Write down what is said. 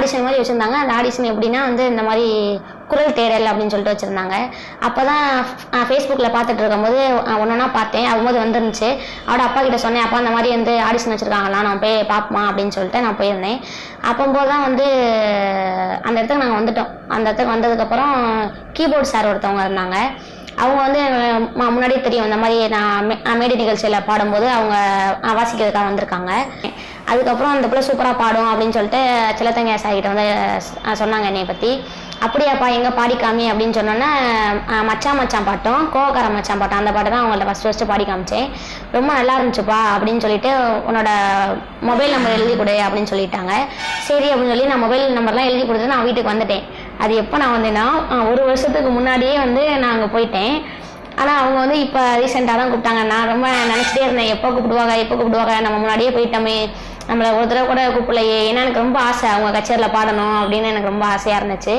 Audition மாதிரி வச்சுருந்தாங்க. அந்த ஆடிஷன் எப்படின்னா வந்து இந்த மாதிரி குரல் தேடல் அப்படின்னு சொல்லிட்டு வச்சுருந்தாங்க. அப்போ தான் ஃபேஸ்புக்கில் பார்த்துட்டு இருக்கும்போது ஒன்றா பார்த்தேன். போது வந்துருந்துச்சு. அவட அப்பா கிட்ட சொன்னேன் அப்பா அந்த மாதிரி வந்து ஆடிஷன் வச்சுருக்காங்களா? நான் போய் பார்ப்போமா? அப்படின்னு சொல்லிட்டு நான் போயிருந்தேன். அப்போம்போது தான் வந்து அந்த இடத்துக்கு நாங்கள் வந்துட்டோம். அந்த இடத்துக்கு வந்ததுக்கப்புறம் கீபோர்ட் சார் ஒருத்தவங்க இருந்தாங்க. அவங்க வந்து முன்னாடியே தெரியும். இந்த மாதிரி நான் மே- மேடை நிகழ்ச்சியில் பாடும்போது அவங்க வாசிக்கிறதுக்காக வந்திருக்காங்க. அதுக்கப்புறம் அந்த பிள்ளை சூப்பராக பாடும் அப்படின்னு சொல்லிட்டு சிலத்தங்க சார் வந்து சொன்னாங்க என்னை பற்றி அப்படியாப்பா எங்கே பாடிக்காமி அப்படின்னு சொன்னோன்னே மச்சான் மச்சான் பாட்டும் கோவக்கார மச்சான் பாட்டும். அந்த பாட்டு தான் அவங்கள்ட்ட ஃபஸ்ட்டு ஃபஸ்ட்டு பாடி காமிச்சேன். ரொம்ப நல்லா இருந்துச்சுப்பா அப்படின்னு சொல்லிட்டு உன்னோட மொபைல் நம்பர் எழுதி கொடு அப்படின்னு சொல்லிட்டாங்க. சரி அப்படின்னு சொல்லி நான் மொபைல் நம்பர்லாம் எழுதி கொடுத்து நான் வீட்டுக்கு வந்துட்டேன். அது எப்போ நான் வந்தேன்னா ஒரு வருஷத்துக்கு முன்னாடியே வந்து நான் அங்கே போயிட்டேன். ஆனால் அவங்க வந்து இப்போ ரீசெண்டாக தான் கூப்பிட்டாங்க. நான் ரொம்ப நினச்சிட்டே இருந்தேன். எப்போ கூப்பிடுவாங்க எப்போ கூப்பிடுவாங்க? நம்ம முன்னாடியே போயிட்டோமே. நம்மளை ஒரு தடவை கூட கூப்பிடலையே. ஏன்னா எனக்கு ரொம்ப ஆசை. அவங்க கச்சேரியில் பாடணும் அப்படின்னு எனக்கு ரொம்ப ஆசையாக இருந்துச்சு.